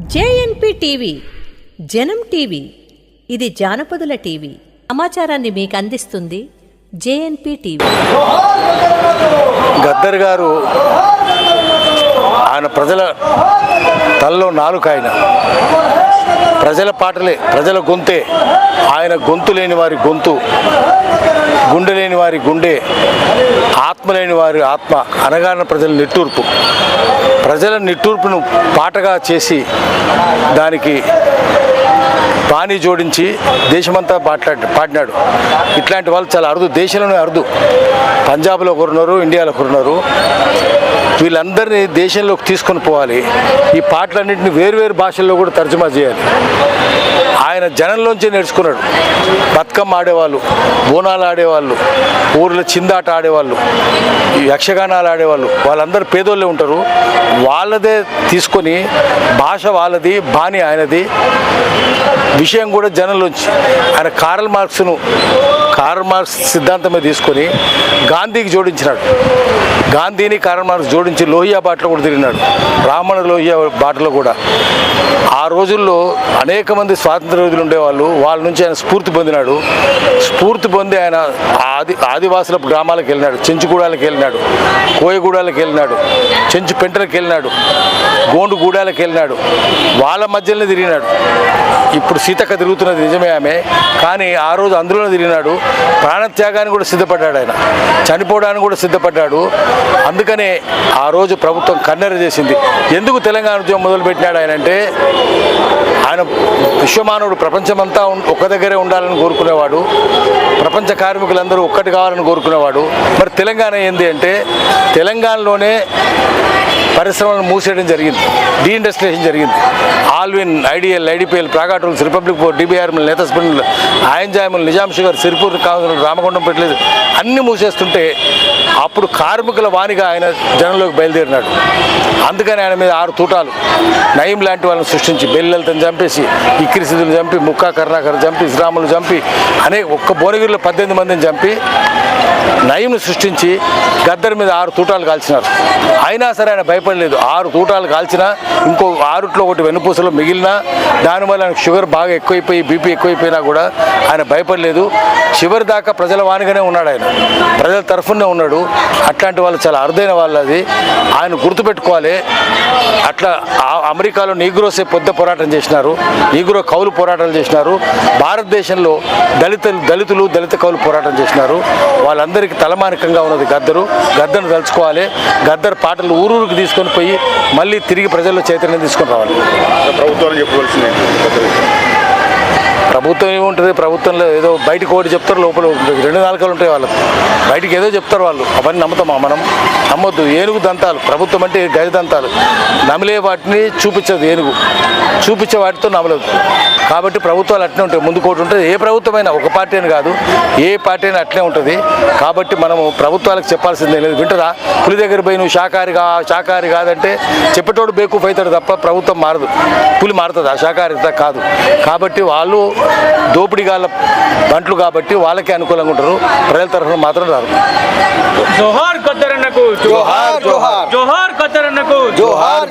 JNP TV జనం TV ఇది జానపదుల TV. సమాచారాన్ని మీకు అందిస్తుంది జేఎన్పి టీవీ. గద్దర్ గారు ఆయన ప్రజల తలలో నాలుక ఆయన. ప్రజల పాటలే ప్రజల గొంతే. ఆయన గొంతు లేని వారి గొంతు. గుండె లేని వారి గుండె ఆత్మ లేని వారి ఆత్మ అనగాన ప్రజల నిట్టూర్పు. ప్రజల నిట్టూర్పును పాటగా చేసి దానికి పాణి జోడించి దేశమంతా పాట్లా పాడినాడు. ఇట్లాంటి వాళ్ళు చాలా అరుదు దేశంలోనే అరుదు. పంజాబ్లో ఒకరున్నారు ఇండియాలో ఒకరున్నారు. వీళ్ళందరినీ దేశంలోకి తీసుకొని పోవాలి. ఈ పాటలన్నింటినీ వేరు వేరు భాషల్లో కూడా తర్జుమా చేయాలి. ఆయన జనంలోంచి నేర్చుకున్నాడు. బతుకమ్మ ఆడేవాళ్ళు బోనాలు ఆడేవాళ్ళు ఊర్లో చిందాట ఆడేవాళ్ళు యక్షగానాలు ఆడేవాళ్ళు వాళ్ళందరూ పేదోళ్ళే ఉంటారు. వాళ్ళదే తీసుకొని భాష వాళ్ళది బాణి ఆయనది. విషయం కూడా జనంలోంచి. ఆయన కారల్ మార్క్స్ను కార్మార్క్స్ సిద్ధాంతమే తీసుకొని గాంధీకి జోడించినాడు. గాంధీని కార్మార్క్స్ జోడించి లోహియా బాటలో కూడా తిరిగినాడు. రామణ లోహియా బాటలో కూడా. ఆ రోజుల్లో అనేక మంది స్వాతంత్ర యోధులు ఉండేవాళ్ళు వాళ్ళ నుంచి ఆయన స్ఫూర్తి పొందినాడు. స్ఫూర్తి పొంది ఆయన ఆది ఆదివాసుల గ్రామాలకు వెళ్ళినాడు. చెంచుగూడాలకు వెళ్ళినాడు. కోయగూడాలకు వెళ్ళినాడు. చెంచు పెంటలకు వెళ్ళినాడు. గోండు గూడాలకు వెళ్ళినాడు. వాళ్ళ మధ్యలోనే తిరిగినాడు. ఇప్పుడు సీతక్క తిరుగుతున్నది నిజమే ఆమె. కానీ ఆ రోజు అందులోనే తిరిగినాడు. ప్రాణత్యాగానికి కూడా సిద్ధపడ్డాడు ఆయన. చనిపోవడానికి కూడా సిద్ధపడ్డాడు. అందుకనే ఆ రోజు ప్రభుత్వం కన్నెర చేసింది. ఎందుకు తెలంగాణ ఉద్యమం మొదలుపెట్టినాడు ఆయన అంటే ఆయన విశ్వమానవుడు ప్రపంచమంతా ఒక్క దగ్గరే ఉండాలని కోరుకునేవాడు. ప్రపంచ కార్మికులందరూ ఒక్కటి కావాలని కోరుకునేవాడు. మరి తెలంగాణ ఏంది అంటే తెలంగాణలోనే పరిశ్రమలను మూసేయడం జరిగింది. డీఇండస్ట్రియలైజేషన్ జరిగింది. Allwyn IDL IDPL Praga tools Republic Forge DBRL Netha స్పిన్లు ఆయంజాయములు నిజాం షుగర్ సిరిపూర్ కాంగ్రెస్ రామగుండం పెట్టలేదు. అన్నీ మూసేస్తుంటే అప్పుడు కార్మికుల వాణిగా ఆయన జనంలోకి బయలుదేరినాడు. అందుకని ఆయన మీద ఆరు తూటాలు నయం లాంటి వాళ్ళని సృష్టించి బెల్లెలతను చంపేసి ఇక్రిసిదులు చంపి ముక్కా కర్ణాకర్ చంపి శ్రీరాములు చంపి అనేక ఒక్క భువనగిరిలో పద్దెనిమిది మందిని చంపి నయంను సృష్టించి గద్దర్ మీద ఆరు తూటాలు కాల్చినారు. అయినా సరే ఆయన భయపడలేదు. ఆరు తూటాలు కాల్చినా ఇంకో ఆరుట్లో ఒకటి వెన్నుపూసలో మిగిలినా దానివల్ల ఆయనకు షుగర్ బాగా ఎక్కువైపోయి బీపీ ఎక్కువైపోయినా కూడా ఆయన భయపడలేదు. చివరి దాకా ప్రజల వానిగానే ఉన్నాడు ఆయన. ప్రజల తరఫునే ఉన్నాడు. అట్లాంటి వాళ్ళు చాలా అరుదైన వాళ్ళు అది. ఆయన గుర్తుపెట్టుకోవాలి. అట్లా ఆ- అమెరికాలో నీగ్రోసే పొద్దు పోరాటం చేసినారు. నీగ్రో కౌలు పోరాటాలు చేసినారు. భారతదేశంలో దళితులు దళితులు దళిత కౌలు పోరాటం చేసినారు. వాళ్ళందరికీ తలమానికంగా ఉన్నది గద్దరు. గద్దరు తలుచుకోవాలి. గద్దరు పాటలు ఊరూరికి తీసుకొని పోయి మళ్ళీ తిరిగి ప్రజల్లో చైతన్యం తీసుకొని రావాలి. ప్రభుత్వాలు చెప్పవలసింది ప్రభుత్వం ఏముంటుంది? ప్రభుత్వంలో ఏదో బయటకు ఒకటి చెప్తారు లోపల ఉంటుంది. రెండు నాలుకలు ఉంటాయి వాళ్ళకి. బయటికి ఏదో చెప్తారు వాళ్ళు. అవన్నీ నమ్ముతామా మనం నమ్మొద్దు. ఏనుగు దంతాలు. ప్రభుత్వం అంటే గజ దంతాలు. నమిలే వాటిని చూపించదు ఏనుగు. చూపించే వాటితో నమలదు. కాబట్టి ప్రభుత్వాలు అట్నే ఉంటాయి. ముందు కోటి ఉంటుంది. ఏ ప్రభుత్వమైనా ఒక పార్టీ అని కాదు ఏ పార్టీ అయినా అట్లే ఉంటుంది. కాబట్టి మనము ప్రభుత్వాలకు చెప్పాల్సిందే లేదు. వింటరా? పులి దగ్గర పోయి నువ్వు శాకాహారి కా శాకాహారి కాదంటే చెప్పేటోడు బేకూఫ్ అవుతాడు తప్ప ప్రభుత్వం మారదు. పులి మారుతుంది? ఆ శాకాహారి కాదు. కాబట్టి వాళ్ళు దోపిడీగాళ్ళ బంట్లు కాబట్టి వాళ్ళకే అనుకూలంగా ఉంటారు. ప్రజల తరఫున మాత్రం రారు. జోహార్ కద్దరన్నకు జోహార్, జోహార్. జోహార్. కద్దరన్నకు జోహార్.